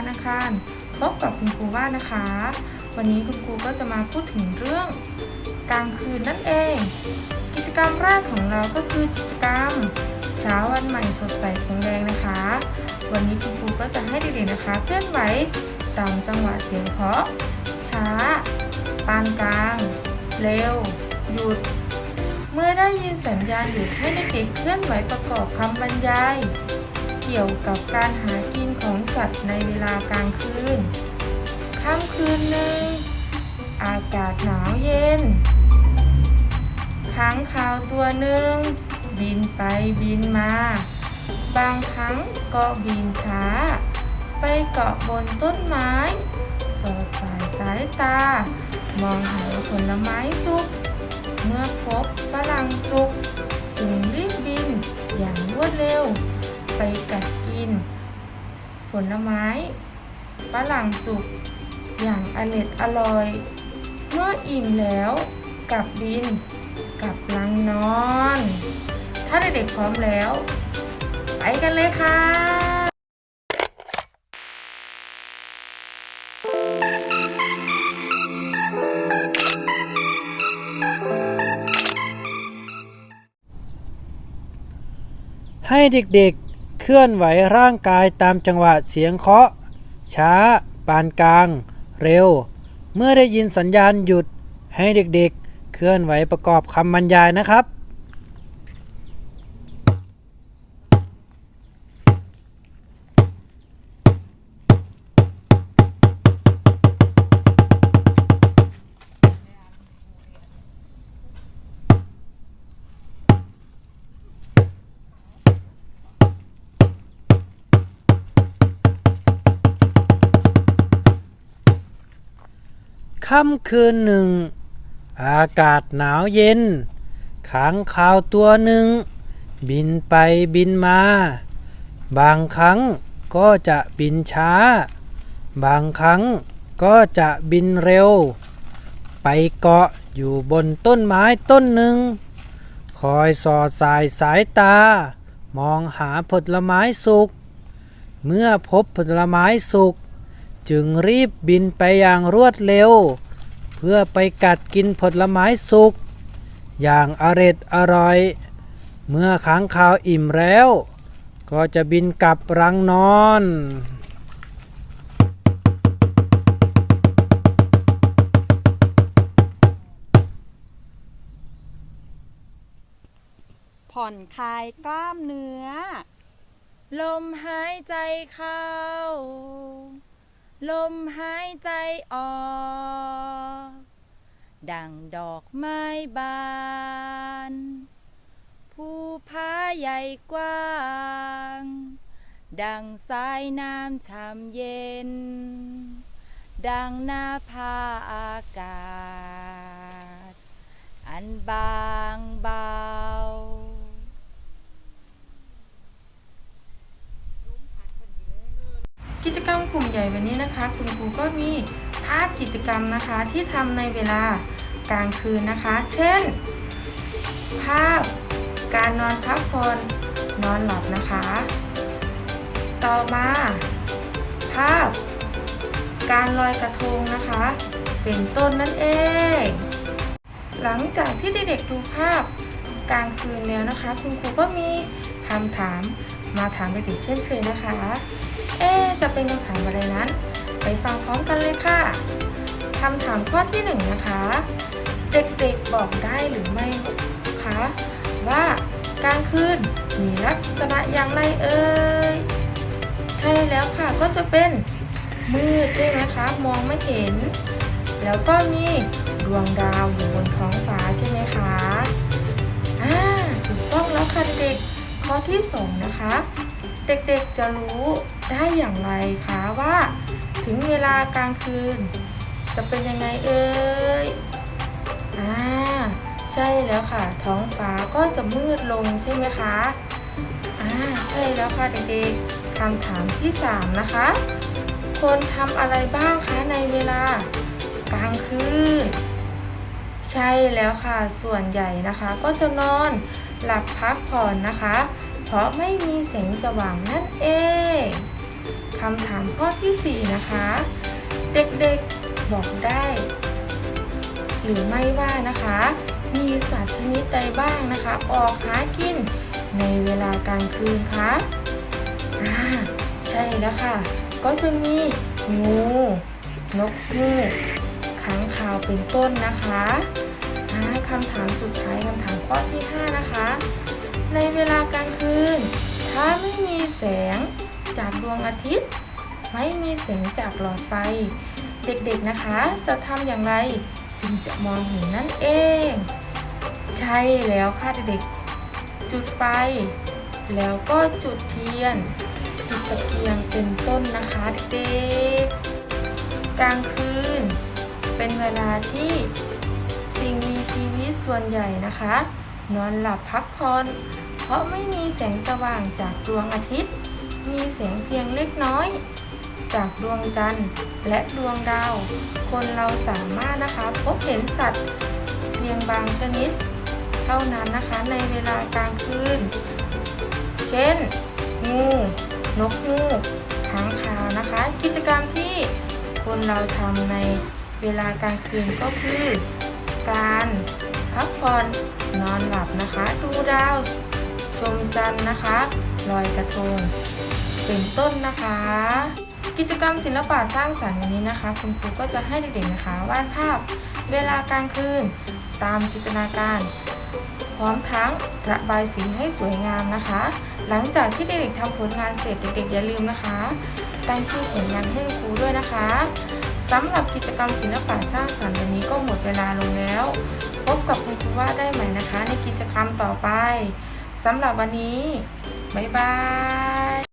ันอังคารพบกับคุณครูว่านะคะ วันนี้คุณครูก็จะมาพูดถึงเรื่องกลางคืนนั่นเอง กิจกรรมแรกของเราก็คือกิจกรรมเช้าวันใหม่สดใสแข็งแรงนะคะ วันนี้คุณครูก็จะให้เด็กๆนะคะเคลื่อนไหวตามจังหวะเสียงเพาะช้า ปานกลาง เร็ว หยุด เมื่อได้ยินสัญญาณหยุดให้เด็กๆเคลื่อนไหวประกอบคำบรรยาย กี่ยวกับการหากินของสัตว์ในเวลากลางคืน ค่ำคืนหนึ่ง อากาศหนาวเย็น ค้างคาวตัวหนึ่ง บินไปบินมา บางครั้งก็บินช้า ไปเกาะบนต้นไม้ สอดสายสายตา มองหาผลไม้สุก เมื่อพบฝรั่งสุกจึงรีบบินอย่างรวดเร็ว ไปกัดกิน ผลไม้ฝรั่งสุกอย่างอเน็ดอร่อย เมื่ออิ่มแล้วกลับบินกลับลังนอน ถ้าเด็กๆพร้อมแล้ว ไปกันเลยค่ะให้เด็กๆ เคลื่อนไหวร่างกายตามจังหวะเสียงเคาะ ช้า ปานกลาง เร็ว เมื่อได้ยินสัญญาณหยุดให้เด็กๆ เคลื่อนไหวประกอบคำบรรยายนะครับ ค่ำคืนหนึ่ง อากาศหนาวเย็นค้างคาวตัวหนึ่ง บินไปบินมา บางครั้งก็จะบินช้า บางครั้งก็จะบินเร็ว ไปเกาะอยู่บนต้นไม้ต้นหนึ่ง คอยสอดสายสายตา มองหาผลไม้สุก เมื่อพบผลไม้สุก จึงรีบบินไปอย่างรวดเร็ว เพื่อไปกัดกินผลไม้สุก อย่างอร็ดอร่อย เมื่อค้างคาวอิ่มแล้ว ก็จะบินกลับรังนอน ผ่อนคลายกล้ามเนื้อ ลมหายใจเข้า ลมหายใจออก ดังดอกไม้บานภูผาใหญ่กว้าง ดังสายน้ำช่ำเย็น ดังหน้าผาอากาศ อันบางเบา กิจกรรมกลุ่มใหญ่วันนี้นะคะ คุณครูก็มีภาพกิจกรรมนะคะที่ทำในเวลากลางคืนนะคะ เช่น ภาพการนอนพักผ่อนนอนหลับนะคะ ต่อมา ภาพ การลอยกระทงนะคะ เป็นต้นนั่นเอง หลังจากที่เด็กๆดูภาพกลางคืนแล้วนะคะ คุณครูก็มีคำถามมาถามเด็กๆเช่นเคยนะคะ เอ๊จะเป็นคำถามอะไรนั้น ไปฟังพร้อมกันเลยค่ะคำถามข้อที่หนึ่งนะคะ เด็กๆบอกได้หรือไม่คะว่ากลางคืนมีลักษณะอย่างไรเอ่ยใช่แล้วค่ะก็จะเป็นมืดใช่ไหมคะมองไม่เห็น แล้วก็มีดวงดาวอยู่บนท้องฟ้าใช่ไหมคะอ่าถูกต้องแล้วค่ะเด็กๆข้อที่สองนะคะ เด็กๆจะรู้ ได้อย่างไรคะว่า ถึงเวลากลางคืน จะเป็นยังไงเอ่ยอ่าใช่แล้วค่ะ ท้องฟ้าก็จะมืดลงใช่ไหมคะอ่าใช่แล้วค่ะเด็กๆคำถามที่สามนะคะ คนทำอะไรบ้างคะในเวลากลางคืน ใช่แล้วค่ะส่วนใหญ่นะคะ ก็จะนอนหลับพักผ่อนนะคะ เพราะไม่มีแสงสว่างนั่นเอง คำถามข้อที่ 4 นะคะ เด็กๆบอกได้ หรือไม่ว่านะคะ มีสัตว์ชนิดใดบ้างนะคะ ออกหากินในเวลากลางคืนคะอ่าใช่แล้วค่ะ ก็จะมีงูนกฮูกค้างคาวเป็นต้นนะคะอ่าคำถามสุดท้ายคำถามข้อที่ 5 นะคะ ในเวลากลางคืน ถ้าไม่มีแสง จากดวงอาทิตย์ ไม่มีแสงจากหลอดไฟ เด็กๆนะคะ จะทำอย่างไรจึงจะมองเห็นนั่นเอง ใช่แล้วค่ะเด็กๆ จุดไฟ แล้วก็จุดเทียน จุดตะเกียงเป็นต้นนะคะเด็กๆกลางคืน เป็นเวลาที่สิ่งมีชีวิตส่วนใหญ่นะคะ นอนหลับพักผ่อนเพราะไม่มีแสงสว่างจากดวงอาทิตย์ มีแสงเพียงเล็กน้อย จากดวงจันทร์และดวงดาว คนเราสามารถนะคะพบเห็นสัตว์เพียงบางชนิด เท่านั้นนะคะในเวลากลางคืน เช่น งู นกฮูกค้างคาวนะคะ กิจกรรมที่คนเราทำในเวลากลางคืนก็คือ การพักผ่อนนอนหลับนะคะ ดูดาว ชมจันทร์นะคะ ลอยกระทงเป็นต้นนะคะ กิจกรรมศิลปะสร้างสรรค์วันนี้นะคะ คุณครูก็จะให้เด็กๆนะคะวาดภาพเวลากลางคืนตามจินตนาการ พร้อมทั้งระบายสีให้สวยงามนะคะ หลังจากที่เด็กๆทำผลงานเสร็จเด็กๆอย่าลืมนะคะตั้งชื่อผลงานให้ครูด้วยนะคะสำหรับกิจกรรมศิลปะสร้างสรรค์วันนี้ก็หมดเวลาลงแล้ว พบกับคุณครูว่าได้ใหม่นะคะ ในกิจกรรมต่อไปสำหรับวันนี้ 拜拜。